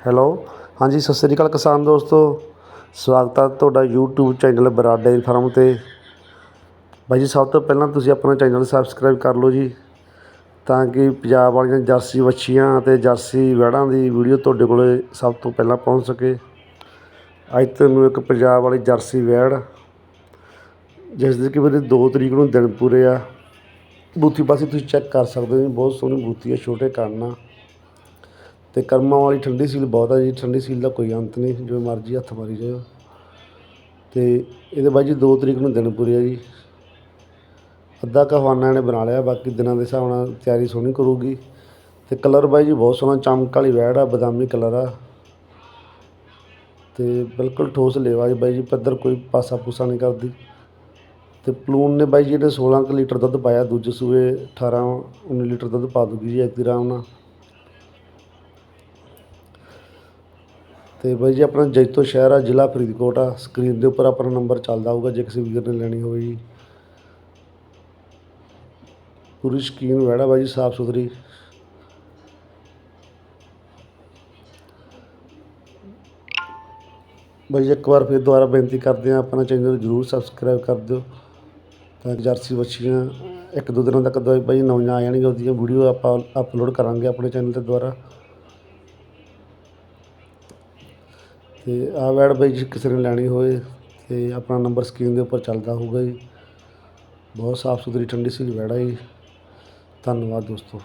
Hello. ਹਾਂਜੀ, ਸਤਿ ਸ੍ਰੀ ਅਕਾਲ ਕਿਸਾਨ ਦੋਸਤੋ। ਸਵਾਗਤ ਆ ਤੁਹਾਡਾ YouTube channel Brar dairy farm 'ਤੇ। ਬਾਈ ਜੀ, ਸਭ ਤੋਂ ਪਹਿਲਾਂ ਤੁਸੀਂ ਆਪਣਾ ਚੈਨਲ ਸਬਸਕ੍ਰਾਈਬ ਕਰ ਲਓ ਜੀ, ਤਾਂ ਕਿ ਪੰਜਾਬ ਵਾਲੀਆਂ ਜਰਸੀ ਵੱਛੀਆਂ ਅਤੇ ਜਰਸੀ ਵੈੜਾਂ ਦੀ ਵੀਡੀਓ ਤੁਹਾਡੇ ਕੋਲੇ ਸਭ ਤੋਂ ਪਹਿਲਾਂ ਪਹੁੰਚ ਸਕੇ। ਅੱਜ ਤੁਹਾਨੂੰ ਇੱਕ ਪੰਜਾਬ ਵਾਲੀ ਜਰਸੀ ਵੈੜ ਜਿਸ ਦੇ ਕਿ ਮੇਰੇ 2 ਤਰੀਕ ਨੂੰ ਦਿਨ ਪੂਰੇ ਆ। ਬੂਥੀ ਪਾਸੇ ਤੁਸੀਂ ਚੈੱਕ ਕਰ ਸਕਦੇ ਹੋ ਜੀ, ਬਹੁਤ ਸੋਹਣੀ ਬੂਥੀ ਹੈ ਛੋਟੇ ਕੰਨ ਆ ਅਤੇ ਕਰਮਾਂ ਵਾਲੀ ਠੰਡੀ ਸੀਲ ਬਹੁਤ ਆ ਜੀ, ਠੰਡੀ ਸੀਲ ਦਾ ਕੋਈ ਅੰਤ ਨਹੀਂ, ਜਿਵੇਂ ਮਰਜ਼ੀ ਹੱਥ ਮਾਰੀ ਜਾਇਓ। ਅਤੇ ਇਹਦੇ ਬਾਈ ਜੀ ਦੋ ਤਰੀਕ ਨੂੰ ਦਿਨ ਪੂਰੇ ਆ ਜੀ। ਅੱਧਾ ਕਹਵਾਨਾ ਨੇ ਬਣਾ ਲਿਆ, ਬਾਕੀ ਦਿਨਾਂ ਦੇ ਹਿਸਾਬ ਨਾਲ ਤਿਆਰੀ ਸੋਹਣੀ ਕਰੂਗੀ। ਅਤੇ ਕਲਰ ਬਾਈ ਜੀ ਬਹੁਤ ਸੋਹਣਾ, ਚਮਕ ਵਾਲੀ ਵੈੜ ਆ, ਬਦਾਮੀ ਕਲਰ ਆ। ਤੇ ਬਿਲਕੁਲ ਠੋਸ ਲੇਵਾ ਜੀ ਬਾਈ ਜੀ, ਪੱਧਰ ਕੋਈ ਪਾਸਾ ਪੂਸਾ ਨਹੀਂ ਕਰਦੀ। ਤੇ ਪਲੂਨ ਨੇ ਬਾਈ ਜੀ ਇਹਨੇ 16 ਕੁ ਲੀਟਰ ਦੁੱਧ ਪਾਇਆ, ਦੂਜੇ ਸੂਏ 18 19 ਲੀਟਰ ਦੁੱਧ ਪਾ ਦੂਗੀ ਜੀ ਇੱਕ ਆਰਾਮ ਨਾਲ। ਅਤੇ ਬਾਈ ਜੀ, ਆਪਣਾ ਜੈਤੋ ਸ਼ਹਿਰ ਆ, ਜ਼ਿਲ੍ਹਾ ਫਰੀਦਕੋਟ ਆ। ਸਕਰੀਨ ਦੇ ਉੱਪਰ ਆਪਣਾ ਨੰਬਰ ਚੱਲਦਾ ਹੋਊਗਾ, ਜੇ ਕਿਸੇ ਵੀਰ ਨੇ ਲੈਣੀ ਹੋਵੇ ਜੀ। ਪੂਰੀ ਸ਼ਕੀਨ ਵੈੜਾ ਬਾਈ ਜੀ, ਸਾਫ਼ ਸੁਥਰੀ। ਬਾਈ ਜੀ, ਇੱਕ ਵਾਰ ਫਿਰ ਦੁਬਾਰਾ ਬੇਨਤੀ ਕਰਦੇ ਆ ਆਪਣਾ ਚੈਨਲ ਜਰੂਰ ਸਬਸਕ੍ਰਾਈਬ ਕਰ ਦਿਓ, ਤਾਂ ਜਰਸੀ ਵੱਛੀਆਂ ਇੱਕ ਦੋ ਦਿਨਾਂ ਤੱਕ ਬਾਈ ਨਵੀਆਂ ਆ ਜਾਣਗੀਆਂ, ਉਹਦੀਆਂ ਵੀਡੀਓ ਆਪਾਂ ਅਪਲੋਡ ਕਰਾਂਗੇ ਆਪਣੇ ਚੈਨਲ ਤੇ ਦੁਬਾਰਾ। ਅਤੇ ਆਹ ਵੈਡ ਬਾਈ ਜੀ ਕਿਸੇ ਨੇ ਲੈਣੀ ਹੋਵੇ ਤੇ ਆਪਣਾ ਨੰਬਰ ਸਕਰੀਨ ਦੇ ਉੱਪਰ ਚੱਲਦਾ ਹੋਊਗਾ ਜੀ। ਬਹੁਤ ਸਾਫ਼ ਸੁਥਰੀ ਠੰਡੀ ਸੀ ਵੈੜਾ ਜੀ। ਧੰਨਵਾਦ ਦੋਸਤੋ।